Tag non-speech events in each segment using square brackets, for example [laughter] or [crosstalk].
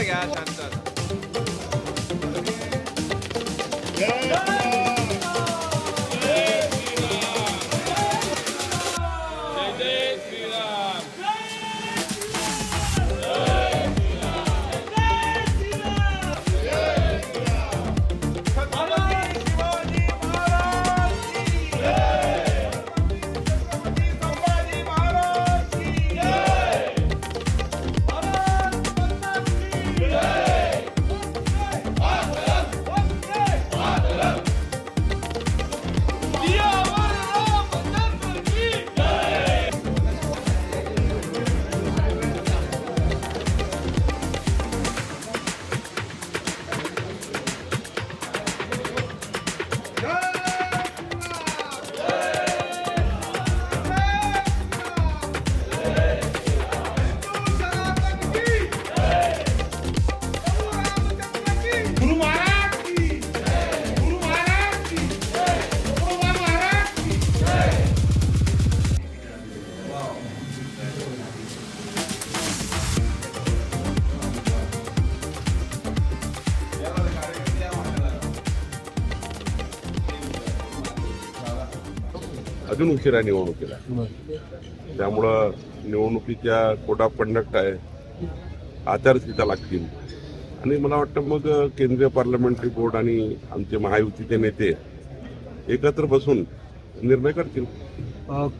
Yeah, अजून उशिरा निवडणुकीला. त्यामुळं निवडणुकीच्या कोड ऑफ कंडक्ट आहे आचारसंहिता लागतील. आणि मला वाटतं मग केंद्रीय पार्लमेंटरी बोर्ड आणि आमचे महायुतीचे नेते एकत्र बसून निर्णय करतील.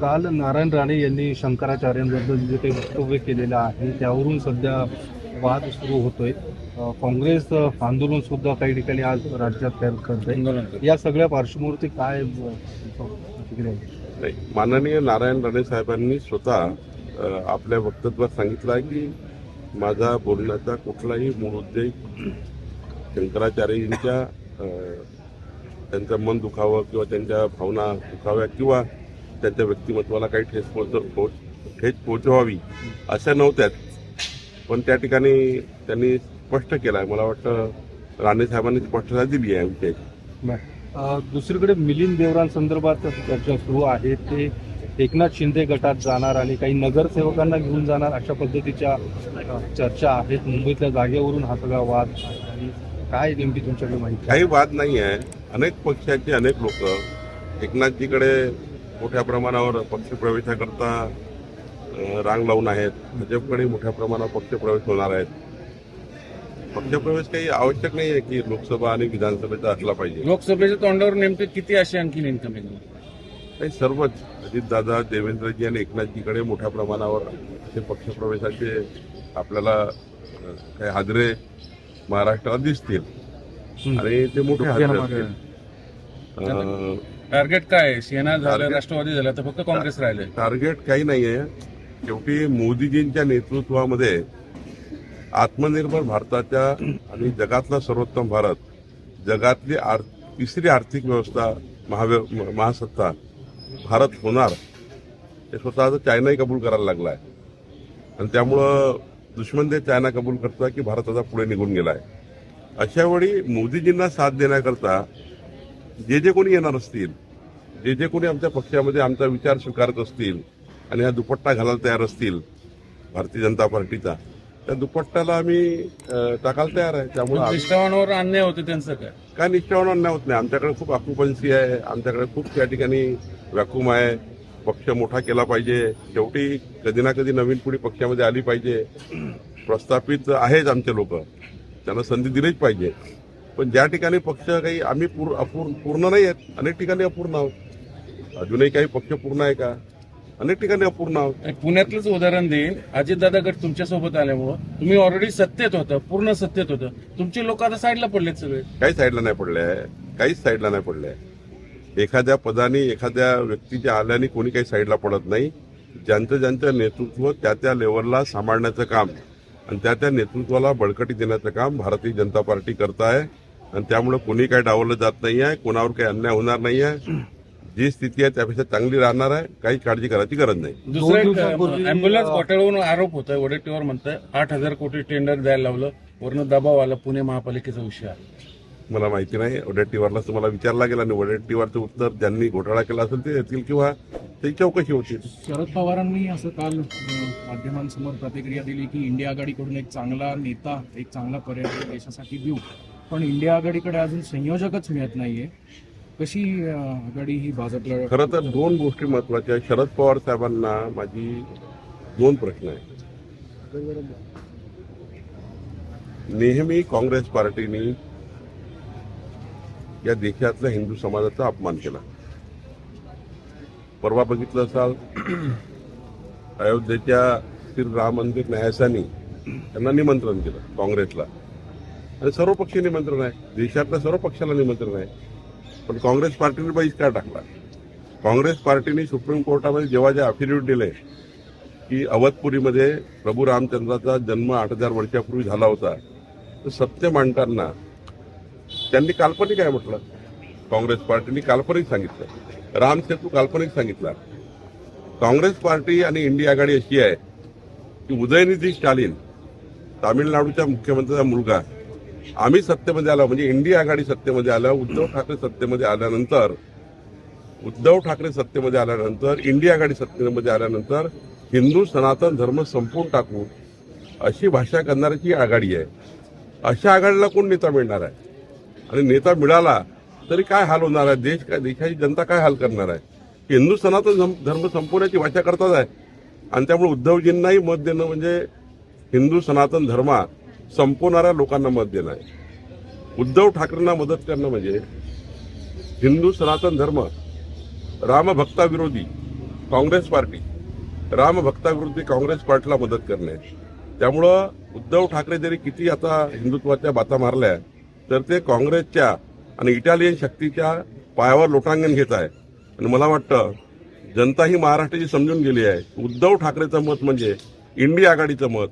काल नारायण राणे यांनी शंकराचार्यांबद्दल जे काही वक्तव्य केलेलं आहे त्यावरून सध्या वाद सुरू होतोय. काँग्रेस आंदोलन सुद्धा काही ठिकाणी आज राज्यात तयार करत या सगळ्या पार्श्वभूमीवरती काय नाही माननीय नारायण राणे साहेबांनी स्वतः आपल्या वक्तव्यात सांगितलं आहे की माझा बोलण्याचा कुठलाही मूळ उद्देश शंकराचार्यांच्या त्यांचं मन दुखावं किंवा त्यांच्या भावना दुखाव्या किंवा त्यांच्या व्यक्तिमत्वाला काही ठेस पोहोच पोहोच ठेच पोहोचवावी अशा नव्हत्याच. पण त्या ठिकाणी त्यांनी स्पष्ट केलं आहे. मला वाटतं राणे साहेबांनी स्पष्टता दिली आहे विषयाची दुसरीकडे मिलिंद देवरांसंदर्भात चर्चा सुरू आहे. ते एकनाथ शिंदे गटात जाणार आणि काही नगरसेवकांना घेऊन जाणार अशा पद्धतीच्या चर्चा आहेत. मुंबईतल्या जागेवरून हा सगळा वाद आणि काय नेमकी तुमच्याकडे माहिती काही वाद नाही आहे. अनेक पक्षाचे अनेक लोक एकनाथजीकडे मोठ्या प्रमाणावर पक्षप्रवेशाकरता रांग लावून आहेत. भाजपकडे मोठ्या प्रमाणावर पक्षप्रवेश होणार आहेत. पक्षप्रवेश काही आवश्यक नाही आहे की लोकसभा आणि विधानसभेचा असला पाहिजे. लोकसभेच्या तोंडावर नेमके किती असे आणखी इन्कमिंग काही सर्वच. अजितदादा देवेंद्रजी आणि एकनाथजीकडे मोठ्या प्रमाणावर असे पक्षप्रवेशाचे आपल्याला काही हादरे महाराष्ट्रात दिसतील. आणि ते मोठे हादरे असतील. अं, टार्गेट काय? सेना झालं राष्ट्रवादी झालं तर फक्त काँग्रेस राहिले. टार्गेट काही नाहीये. शेवटी मोदीजींच्या नेतृत्वामध्ये आत्मनिर्भर भारताच्या आणि जगातला सर्वोत्तम भारत जगातली आर तिसरी आर्थिक व्यवस्था महाव्य महासत्ता भारत होणार हे स्वतःचं चायनाही कबूल करायला लागला आहे आणि त्यामुळं दुश्मन ते चायना कबूल करतोय की भारत आता पुढे निघून गेला आहे अशा वेळी मोदीजींना साथ देण्याकरता जे जे कोणी येणार असतील जे जे कोणी आमच्या पक्षामध्ये आमचा विचार स्वीकारत असतील आणि हा दुपट्टा घालायला तयार असतील भारतीय जनता पार्टीचा त्या दुपट्ट्याला आम्ही टाकायला तयार आहे. त्यामुळे निष्ठावानावर अन्याय होते त्यांचं काय? काय निष्ठावान अन्याय होत नाही? आमच्याकडे खूप ऑक्युपन्सी आहे. आमच्याकडे खूप त्या ठिकाणी व्याक्यूम आहे. पक्ष मोठा केला पाहिजे. शेवटी कधी ना कधी नवीन पिढी पक्षामध्ये आली पाहिजे. प्रस्थापित आहेच आमचे लोक. त्यांना संधी दिलीच पाहिजे. पण ज्या ठिकाणी पक्ष काही आम्ही पूर अपूर्ण पूर्ण नाही आहेत अनेक ठिकाणी अपूर्ण आहोत. अजूनही काही पक्ष पूर्ण आहे का? अनेक ठिकाणी अपूर्ण आहोत. पुण्यातलंच उदाहरण देईन अजितदादा गट तुमच्यासोबत आल्यामुळं तुम्ही ऑलरेडी सत्तेत होतं पूर्ण सत्तेत होतं. तुमचे लोक आता साईडला पडलेत सगळे. काही साईडला नाही पडले. आहे काहीच साईडला नाही पडले. आहे एखाद्या पदाने एखाद्या व्यक्तीच्या आल्याने कोणी काही साईडला पडत नाही. ज्यांचं ज्यांचं नेतृत्व त्या त्या लेवलला सांभाळण्याचं काम आणि त्या त्या नेतृत्वाला बळकटी देण्याचं काम भारतीय जनता पार्टी करत आहे आणि त्यामुळे कोणी काही डावललं जात नाही आहे कोणावर काही अन्याय होणार नाही आहे जी स्थिती आहे त्यापेक्षा चांगली राहणार आहे. काही काळजी करायची गरज नाही. दुसरं अँब्युलन्स घोटाळ्यावरून आरोप होत आहे वडेट्टीवर म्हणताय आठ हजार कोटी टेंडर द्यायला लावलं. वरनं दबाव आला पुणे महापालिकेचा विषय आहे. मला माहिती नाही. वडेट्टीवारला तुम्हाला विचारला गेला आणि वडेट्टीवारचं उत्तर ज्यांनी घोटाळा केला असेल ते देतील किंवा त्याची चौकशी होतील शरद पवारांनी असं काल माध्यमांसमोर प्रतिक्रिया दिली की इंडिया आघाडीकडून एक चांगला नेता एक चांगला पर्यटक देशासाठी देऊ. पण इंडिया आघाडीकडे अजून संयोजकच मिळत नाहीये. कशी आघाडी ही भाजपला खरं तर दोन गोष्टी महत्त्वाच्या शरद पवार साहेबांना माझी दोन प्रश्न आहेत. नेहमी काँग्रेस पार्टीने या देशातल्या हिंदू समाजाचा अपमान केला. परवा बघितलं असाल [clears throat] अयोध्येच्या श्री राम मंदिर न्यायासानी त्यांना निमंत्रण केलं काँग्रेसला. आणि सर्व पक्षीय निमंत्रण आहे. देशातल्या सर्व पक्षाला निमंत्रण आहे. पण काँग्रेस पार्टीने बहिष्कार टाकला? काँग्रेस पार्टीने सुप्रीम कोर्टामध्ये जेव्हा जे अफिडेविट दिले की अवधपुरीमध्ये प्रभू रामचंद्राचा जन्म आठ हजार वर्षापूर्वी झाला होता तर सत्य मांडताना त्यांनी काल्पनिक आहे म्हटलं. काँग्रेस पार्टीने काल्पनिक सांगितलं. राम सेतू काल्पनिक सांगितला. काँग्रेस पार्टी आणि इंडिया आघाडी अशी आहे की उदयनिधी स्टालिन तामिळनाडूच्या मुख्यमंत्र्याचा मुलगा आम्ही सत्तेमध्ये आलो म्हणजे इंडिया आघाडी सत्तेमध्ये आलं उद्धव ठाकरे सत्तेमध्ये आल्यानंतर उद्धव ठाकरे सत्तेमध्ये आल्यानंतर इंडिया आघाडी सत्तेमध्ये आल्यानंतर हिंदू सनातन धर्म संपून टाकू अशी भाषा करणाऱ्याची आघाडी आहे. अशा आघाडीला कोण नेता मिळणार आहे? आणि नेता मिळाला तरी काय हाल होणार आहे? देश काय देशाची जनता काय हाल करणार आहे? हिंदू सनातन धर्म संपवण्याची भाषा करतात आहे. आणि त्यामुळे उद्धवजींनाही मत देणं म्हणजे हिंदू सनातन धर्मा संपवणाऱ्या लोकांना मत देणं आहे. उद्धव ठाकरेंना मदत करणं म्हणजे हिंदू सनातन धर्म रामभक्ताविरोधी काँग्रेस पार्टी रामभक्ताविरोधी काँग्रेस पार्टीला मदत करणे. त्यामुळं उद्धव ठाकरे जरी किती आता हिंदुत्वाच्या बाता मारल्या तर ते काँग्रेसच्या आणि इटालियन शक्तीच्या पायावर लोटांगण घेत आहे. आणि मला वाटतं जनता ही महाराष्ट्राची समजून गेली आहे. उद्धव ठाकरेचं मत म्हणजे इंडिया आघाडीचं मत.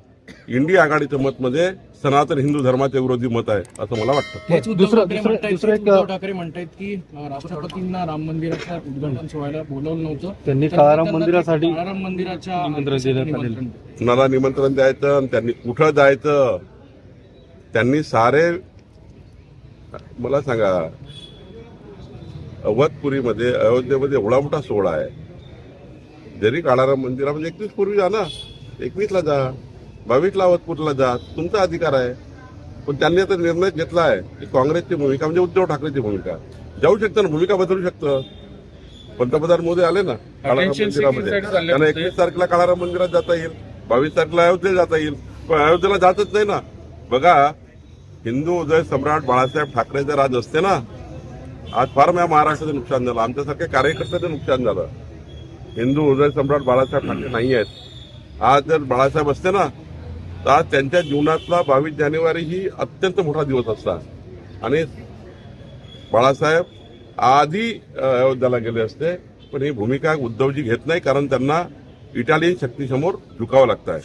इंडिया आघाडीचं मत म्हणजे सनातन हिंदू धर्माच्या विरोधी मत आहे असं मला वाटतं. दुसरं- ठाकरे दुसरं- म्हणतायत की एक- उद्धव ठाकरे म्हणतायत की अं, राष्ट्रपतींना राम मंदिराच्या उद्घाटन सोहळ्याला बोलवलं नव्हतं. त्यांनी काळाराम मंदिरासाठी काळाराम मंदिराच्या कुणाला निमंत्रण द्यायचं आणि त्यांनी कुठं जायचं? त्यांनी सारे मला सांगा अवधपुरीमध्ये अयोध्येमध्ये एवढा मोठा सोहळा आहे. जरी काळाराम मंदिरामध्ये एकवीस पूर्वी जा ना एकवीसला जा. बावीसला अवधपूरला जा तुमचा अधिकार आहे. पण त्यांनी आता निर्णय घेतला आहे की काँग्रेसची भूमिका म्हणजे उद्धव ठाकरेची भूमिका. जाऊ शकतं ना भूमिका बदलू शकतं. पंतप्रधान मोदी आले ना काळाराम मंदिरामध्ये. त्यांना. एकवीस तारखेला काळाराम मंदिरात जाता येईल बावीस तारखेला अयोध्येला जाता येईल. पण अयोध्येला जातच नाही ना. बघा हिंदू उदय सम्राट बाळासाहेब ठाकरेचे राज असते ना. आज फार या महाराष्ट्राचं नुकसान झालं. आमच्यासारख्या कार्यकर्त्याचं नुकसान झालं. हिंदू उदय सम्राट बाळासाहेब ठाकरे नाही आहेत. आज जर बाळासाहेब असते ना तर आज त्यांच्या जीवनातला बावीस जानेवारी ही अत्यंत मोठा दिवस असता आणि बाळासाहेब आधी अयोध्याला गेले असते पण ही भूमिका उद्धवजी घेत नाही कारण त्यांना इटालियन शक्तीसमोर झुकावं लागत आहे